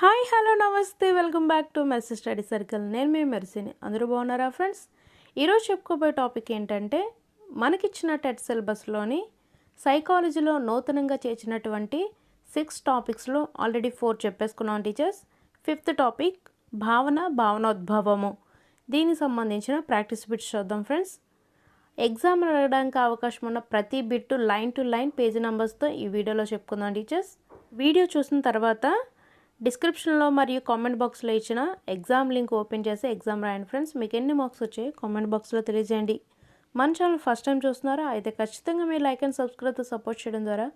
Hi hello నమస్తే. Welcome back to mess study circle. నేను మీ మెర్సిని. అందరూ బాగున్నారా ఫ్రెండ్స్? ఈరోజు చెప్పుకోబోయే టాపిక్ ఏంటంటే మనకిచ్చిన టెట్ సిలబస్లోని సైకాలజీలో నూతనంగా చేర్చినటువంటి సిక్స్ టాపిక్స్లో ఆల్రెడీ ఫోర్ చెప్పేసుకున్నాం టీచర్స్. ఫిఫ్త్ టాపిక్ భావన భావనోద్భవము. దీనికి సంబంధించిన ప్రాక్టీస్ బిట్స్ చూద్దాం ఫ్రెండ్స్. ఎగ్జామ్ అడగడానికి అవకాశం ఉన్న ప్రతి bit line to line page నెంబర్స్తో ఈ వీడియోలో చెప్పుకుందాం టీచర్స్. వీడియో చూసిన తర్వాత డిస్క్రిప్షన్లో మరియు కామెంట్ బాక్స్లో ఇచ్చిన ఎగ్జామ్ లింక్ ఓపెన్ చేసి ఎగ్జామ్ రాయండి ఫ్రెండ్స్. మీకు ఎన్ని మార్క్స్ వచ్చాయి కామెంట్ బాక్స్లో తెలియజేయండి. మన ఛానల్ ఫస్ట్ టైం చూస్తున్నారా? అయితే ఖచ్చితంగా మీరు లైక్ అండ్ సబ్స్క్రైబ్తో సపోర్ట్ చేయడం ద్వారా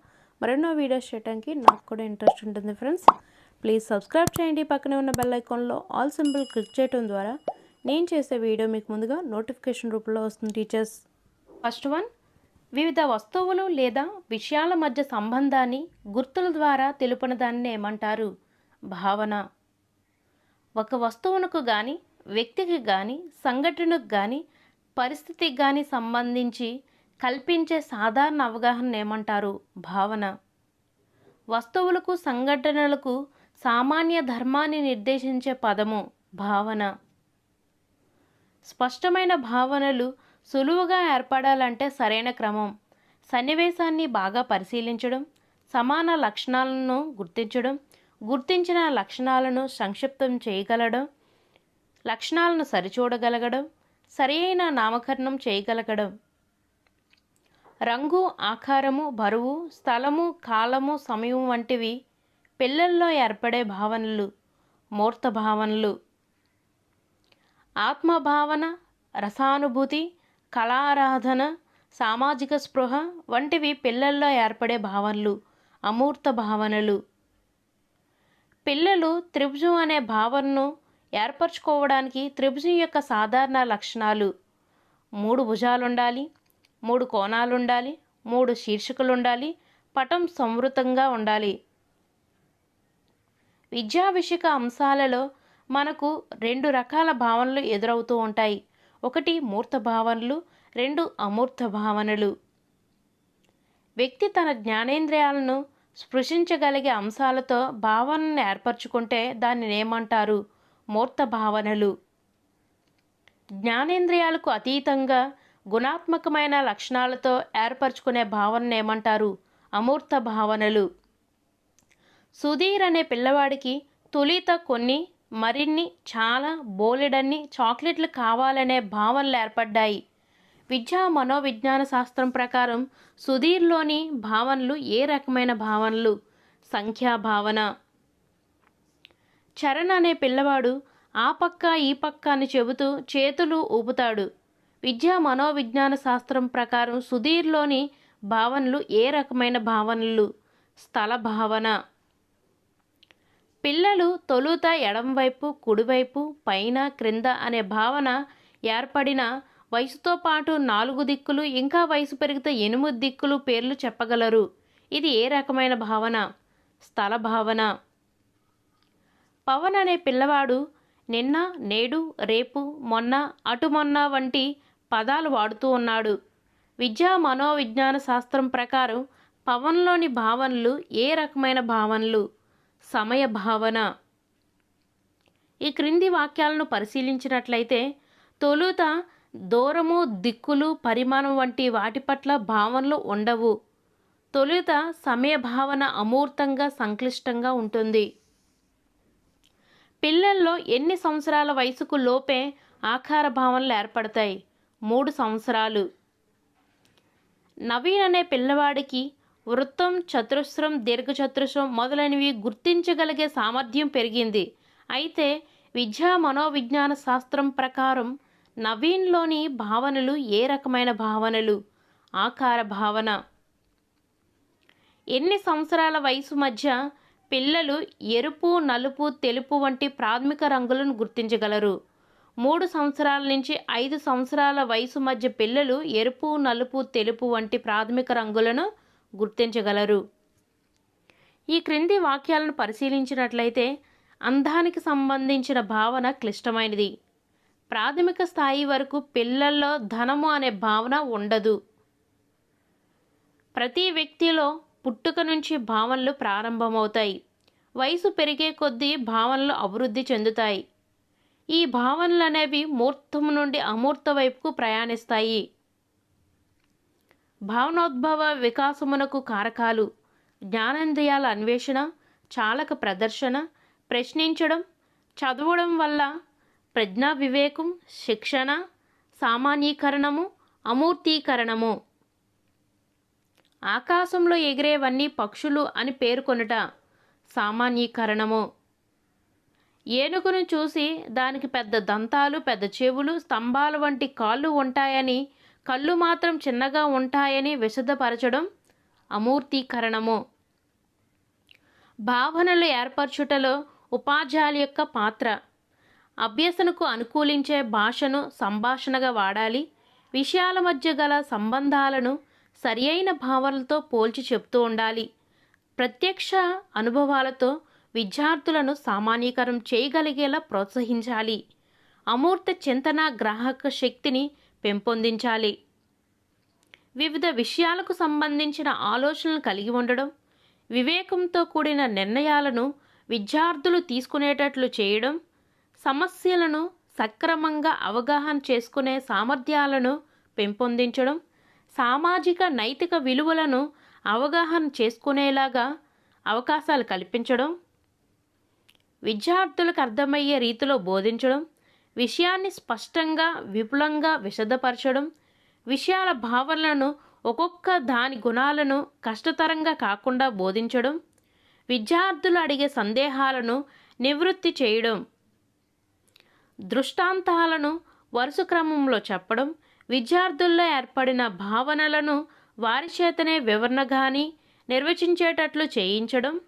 మరెన్నో వీడియోస్ చేయడానికి నాకు కూడా ఇంట్రెస్ట్ ఉంటుంది ఫ్రెండ్స్. ప్లీజ్ సబ్స్క్రైబ్ చేయండి. పక్కనే ఉన్న బెల్ ఐకాన్లో ఆల్ సింబల్ క్లిక్ చేయడం ద్వారా నేను చేసే వీడియో మీకు ముందుగా నోటిఫికేషన్ రూపంలో వస్తుంది టీచర్స్. ఫస్ట్ వన్ వివిధ వస్తువులు లేదా విషయాల మధ్య సంబంధాన్ని గుర్తుల ద్వారా తెలుపున దాన్ని ఏమంటారు? భావన. ఒక వస్తువునకు కానీ వ్యక్తికి కానీ సంఘటనకు కానీ పరిస్థితికి కానీ సంబంధించి కల్పించే సాధారణ అవగాహన ఏమంటారు? భావన. వస్తువులకు సంఘటనలకు సామాన్య ధర్మాన్ని నిర్దేశించే పదము భావన. స్పష్టమైన భావనలు సులువుగా ఏర్పడాలంటే సరైన క్రమం. సన్నివేశాన్ని బాగా పరిశీలించడం సమాన లక్షణాలను గుర్తించడం గుర్తించిన లక్షణాలను సంక్షిప్తం చేయగలడం లక్షణాలను సరిచూడగలగడం సరియైన నామకరణం చేయగలగడం. రంగు ఆకారము బరువు స్థలము కాలము సమయం వంటివి పిల్లల్లో ఏర్పడే భావనలు మూర్త భావనలు. ఆత్మభావన రసానుభూతి కళారాధన సామాజిక స్పృహ వంటివి పిల్లల్లో ఏర్పడే భావనలు అమూర్త భావనలు. పిల్లలు త్రిభుజం అనే భావనను ఏర్పరచుకోవడానికి త్రిభుజం యొక్క సాధారణ లక్షణాలు మూడు భుజాలుండాలి మూడు కోణాలుండాలి మూడు శీర్షికలుండాలి పటం సమృద్ధంగా ఉండాలి. విద్యావిషయక అంశాలలో మనకు రెండు రకాల భావనలు ఎదురవుతూ ఉంటాయి. ఒకటి మూర్త భావనలు రెండు అమూర్త భావనలు. వ్యక్తి తన జ్ఞానేంద్రియాలను స్పృశించగలిగే అంశాలతో భావనను ఏర్పరచుకుంటే దానిని ఏమంటారు? మూర్త భావనలు. జ్ఞానేంద్రియాలకు అతీతంగా గుణాత్మకమైన లక్షణాలతో ఏర్పరచుకునే భావనను ఏమంటారు? అమూర్త భావనలు. సుధీర్ అనే పిల్లవాడికి తొలిత కొన్ని మరిన్ని చాలా బోలెడన్ని చాక్లెట్లు కావాలనే భావనలు ఏర్పడ్డాయి. విద్యా మనోవిజ్ఞాన శాస్త్రం ప్రకారం సుధీర్లోని భావనలు ఏ రకమైన భావనలు? సంఖ్యా భావన. చరణ్ అనే పిల్లవాడు ఆ పక్క ఈ పక్క అని చెబుతూ చేతులు ఊపుతాడు. విద్యా మనోవిజ్ఞాన శాస్త్రం ప్రకారం సుధీర్లోని భావనలు ఏ రకమైన భావనలు? స్థల భావన. పిల్లలు తొలుత ఎడంవైపు కుడివైపు పైన క్రింద అనే భావన ఏర్పడిన వయసుతో పాటు నాలుగు దిక్కులు ఇంకా వయసు పెరిగితే ఎనిమిది దిక్కులు పేర్లు చెప్పగలరు. ఇది ఏ రకమైన భావన? స్థల భావన. పవన్ అనే పిల్లవాడు నిన్న నేడు రేపు మొన్న అటు మొన్న వంటి పదాలు వాడుతూ ఉన్నాడు. విద్యా మనోవిజ్ఞాన శాస్త్రం ప్రకారం పవన్లోని భావనలు ఏ రకమైన భావనలు? సమయ భావన. ఈ క్రింది వాక్యాలను పరిశీలించినట్లయితే తొలుత దూరము దిక్కులు పరిమాణం వంటి వాటి పట్ల భావనలు ఉండవు. తొలుత సమయ భావన అమూర్తంగా సంక్లిష్టంగా ఉంటుంది. పిల్లల్లో ఎన్ని సంవత్సరాల వయసుకు లోపే ఆకార భావనలు ఏర్పడతాయి? మూడు సంవత్సరాలు. నవీన్ అనే పిల్లవాడికి వృత్తం చతురస్రం దీర్ఘచతురస్రం మొదలైనవి గుర్తించగలిగే సామర్థ్యం పెరిగింది. అయితే విద్యా మనోవిజ్ఞాన శాస్త్రం ప్రకారం నవీన్లోని భావనలు ఏ రకమైన భావనలు? ఆకార భావన. ఎన్ని సంవత్సరాల వయసు మధ్య పిల్లలు ఎరుపు నలుపు తెలుపు వంటి ప్రాథమిక రంగులను గుర్తించగలరు? మూడు సంవత్సరాల నుంచి ఐదు సంవత్సరాల వయసు మధ్య పిల్లలు ఎరుపు నలుపు తెలుపు వంటి ప్రాథమిక రంగులను గుర్తించగలరు. ఈ క్రింది వాక్యాలను పరిశీలించినట్లయితే అందానికి సంబంధించిన భావన క్లిష్టమైనది. ప్రాథమిక స్థాయి వరకు పిల్లల్లో ధనము అనే భావన ఉండదు. ప్రతి వ్యక్తిలో పుట్టుక నుంచి భావనలు ప్రారంభమవుతాయి. వయసు పెరిగే కొద్దీ భావనలు అభివృద్ధి చెందుతాయి. ఈ భావనలు అనేవి మూర్తము నుండి అమూర్త వైపుకు ప్రయాణిస్తాయి. భావనోద్భవ వికాసమునకు కారకాలు జ్ఞానేంద్రియాల అన్వేషణ చాలక ప్రదర్శన ప్రశ్నించడం చదవడం వల్ల ప్రజ్ఞా వివేకం శిక్షణ సామాన్యీకరణము అమూర్తీకరణము. ఆకాశంలో ఎగిరేవన్నీ పక్షులు అని పేర్కొనుట సామాన్యీకరణము. ఏనుగును చూసి దానికి పెద్ద దంతాలు పెద్ద చెవులు స్తంభాలు వంటి కాళ్ళు ఉంటాయని కళ్ళు మాత్రం చిన్నగా ఉంటాయని విశదపరచడం అమూర్తీకరణము. భావనలు ఏర్పరచుటలో ఉపాధ్యాయుల యొక్క పాత్ర. అభ్యసనకు అనుకూలించే భాషను సంభాషణగా వాడాలి. విషయాల మధ్య గల సంబంధాలను సరియైన భావనలతో పోల్చి చెప్తూ ఉండాలి. ప్రత్యక్ష అనుభవాలతో విద్యార్థులను సామాన్యీకరం చేయగలిగేలా ప్రోత్సహించాలి. అమూర్త చింతన గ్రాహక శక్తిని పెంపొందించాలి. వివిధ విషయాలకు సంబంధించిన ఆలోచనలు కలిగి ఉండడం వివేకంతో కూడిన నిర్ణయాలను విద్యార్థులు తీసుకునేటట్లు చేయడం సమస్యలను సక్రమంగా అవగాహన చేసుకునే సామర్థ్యాలను పెంపొందించడం సామాజిక నైతిక విలువలను అవగాహన చేసుకునేలాగా అవకాశాలు కల్పించడం విద్యార్థులకు అర్థమయ్యే రీతిలో బోధించడం విషయాన్ని స్పష్టంగా విపులంగా విశదపరచడం విషయాల భావనలను ఒక్కొక్క దాని గుణాలను కష్టతరంగా కాకుండా బోధించడం విద్యార్థులు అడిగే సందేహాలను నివృత్తి చేయడం దృష్టాంతాలను వరుస క్రమంలో చెప్పడం విద్యార్థుల్లో ఏర్పడిన భావనలను వారి చేతనే వివరణ కానీ నిర్వచించేటట్లు చేయించడం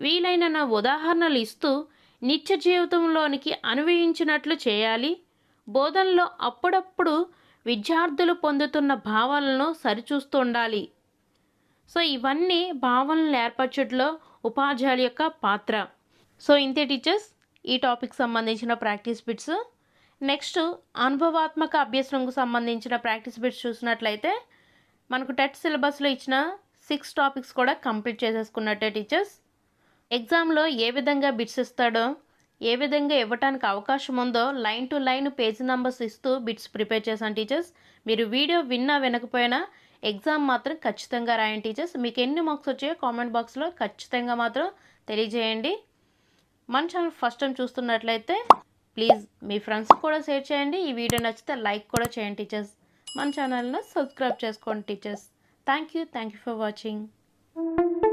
వీలైన ఉదాహరణలు ఇస్తూ నిత్య జీవితంలోనికి అన్వయించినట్లు చేయాలి. బోధనలో అప్పుడప్పుడు విద్యార్థులు పొందుతున్న భావనలను సరిచూస్తుండాలి. సో ఇవన్నీ భావనలు ఏర్పరచడంలో ఉపాధ్యాయుల యొక్క పాత్ర. సో ఇంతే టీచర్స్. ఈ టాపిక్ సంబంధించిన ప్రాక్టీస్ బిట్స్. నెక్స్ట్ అనుభవాత్మక అభ్యసనంకు సంబంధించిన ప్రాక్టీస్ బిట్స్ చూసినట్లయితే మనకు టెట్ సిలబస్లో ఇచ్చిన సిక్స్ టాపిక్స్ కూడా కంప్లీట్ చేసేసుకున్నట్టే టీచర్స్. ఎగ్జామ్లో ఏ విధంగా బిట్స్ ఇస్తాడో ఏ విధంగా ఇవ్వటానికి అవకాశం ఉందో line to line page numbers ఇస్తూ బిట్స్ ప్రిపేర్ చేశాను టీచర్స్. మీరు వీడియో విన్నా వినకపోయినా ఎగ్జామ్ మాత్రం ఖచ్చితంగా రాయండి టీచర్స్. మీకు ఎన్ని మార్క్స్ వచ్చాయో కామెంట్ బాక్స్లో ఖచ్చితంగా మాత్రం తెలియజేయండి. మన ఛానల్ ఫస్ట్ టైం చూస్తున్నట్లయితే ప్లీజ్ మీ ఫ్రెండ్స్ కూడా షేర్ చేయండి. ఈ వీడియో నచ్చితే లైక్ కూడా చేయండి టీచర్స్ మన ఛానల్ను సబ్స్క్రైబ్ చేసుకోండి teachers thank you thank you for watching